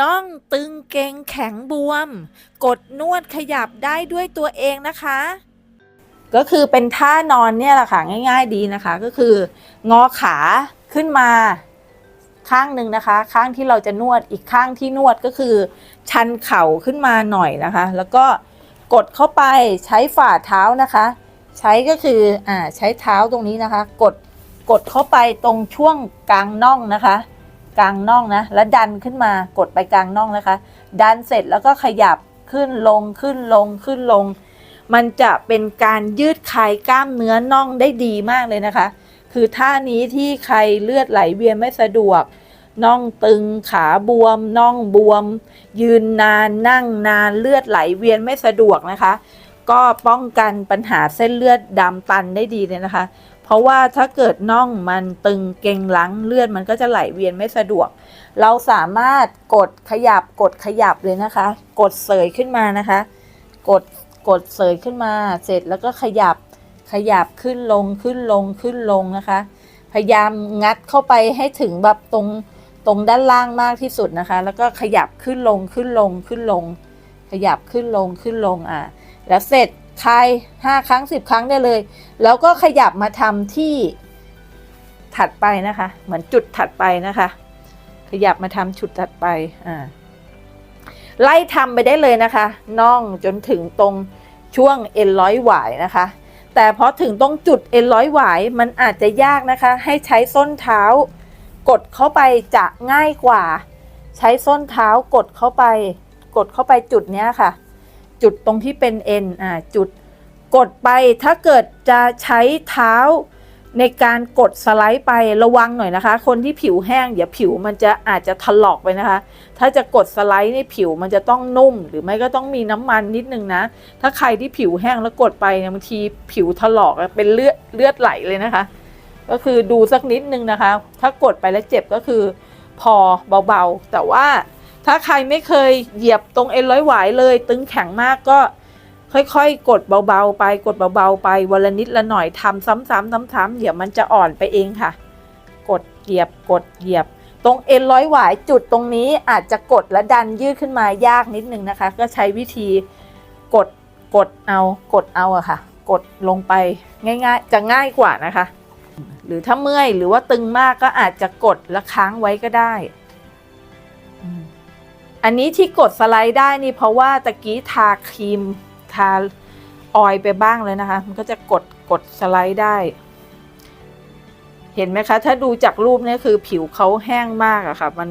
น่องตึงเกรงแข็งบวม กดนวดขยับได้ด้วยตัวเองนะคะ ก็คือเป็นท่านอนเนี่ยแหละค่ะง่าย ๆดีนะคะ ก็คืองอขาขึ้นมาข้างหนึ่งนะคะ ข้างที่เราจะนวดอีกข้างที่นวดก็คือ ชันเข่าขึ้นมาหน่อยนะคะ แล้วก็กดเข้าไปใช้ฝ่าเท้านะคะ ใช้ก็คืออ่าใช้เท้าตรงนี้นะคะ กดกดเข้าไปตรงช่วงกลางน่องนะคะ กลางน่องนะ แล้วดันขึ้นมากดไปกลางน่องนะคะ ดันเสร็จแล้วก็ขยับขึ้นลงขึ้นลงขึ้นลง มันจะเป็นการยืดคลายกล้ามเนื้อน่องได้ดีมากเลยนะคะ คือท่านี้ที่ใครเลือดไหลเวียนไม่สะดวกน่องตึงขาบวมน่องบวม ยืนนานนั่งนานเลือดไหลเวียนไม่สะดวกนะคะ ก็ป้องกันปัญหาเส้นเลือดดำตันได้ดีเลยนะคะ เพราะว่าถ้าเกิดน่องมันตึงเกร็งหลังเลือดมันก็จะไหลเวียนไม่สะดวก เราสามารถกดขยับกดขยับเลยนะคะ กดเสยขึ้นมานะคะ กดกดเสยขึ้นมา เสร็จแล้วก็ขยับขยับขึ้นลงขึ้นลงขึ้นลงนะคะ พยายามงัดเข้าไปให้ถึงแบบตรงตรงด้านล่างมากที่สุดนะคะ แล้วก็ขยับขึ้นลงขึ้นลงขึ้นลง ขยับขึ้นลงขึ้นลงอะแล้วเสร็จ คลายห้าครั้งสิบครั้งได้เลย แล้วก็ขยับมาทำที่ถัดไปนะคะ เหมือนจุดถัดไปนะคะ ขยับมาทำจุดถัดไปอ่าไล่ทำไปได้เลยนะคะ น่องจนถึงตรงช่วงเอ็นร้อยหวายนะคะ แต่พอถึงตรงจุดเอ็นร้อยหวายมันอาจจะยากนะคะ ให้ใช้ส้นเท้ากดเข้าไปจะง่ายกว่า ใช้ส้นเท้ากดเข้าไป กดเข้าไปจุดเนี้ยค่ะ จุดตรงที่เป็นเอ็นอ่าจุดกดไปถ้าเกิดจะใช้เท้าในการกดสไลด์ไประวังหน่อยนะคะ คนที่ผิวแห้งเดี๋ยวผิวมันจะอาจจะถลอกไปนะคะ ถ้าจะกดสไลด์ในผิวมันจะต้องนุ่ม หรือไม่ก็ต้องมีน้ำมันนิดนึงนะ ถ้าใครที่ผิวแห้งแล้วกดไปเนี่ยบางทีผิวถลอกเป็นเลือดเลือดไหลเลยนะคะ ก็คือดูสักนิดนึงนะคะ ถ้ากดไปแล้วเจ็บก็คือ พอเบาๆ แต่ว่า ถ้าใครไม่เคยเหยียบตรงเอ็นร้อยหวายเลย ตึงแข็งมากก็ค่อยๆ กดเบาๆ ไปกดเบาๆ ไปวันละนิดละหน่อยทำซ้ำๆซ้ำๆเดี๋ยวมันจะอ่อนไปเองค่ะ กดเหยียบกดเหยียบ ตรงเอ็นร้อยหวายจุดตรงนี้อาจจะกดและดันยืดขึ้นมายากนิดนึงนะคะ ก็ใช้วิธีกดกดเอากดเอาอะค่ะ กดลงไปง่ายๆ จะง่ายกว่านะคะ หรือถ้าเมื่อยหรือว่าตึงมากก็อาจจะกดและค้างไว้ก็ได้ อันนี้ที่กดสไลด์ได้นี่เพราะว่าตะกี้ทาครีมทาออยไปบ้างเลยนะคะ มันก็จะกดกดสไลด์ได้ เห็นไหมคะ ถ้าดูจากรูปนี่คือผิวเขาแห้งมากอะค่ะ มัน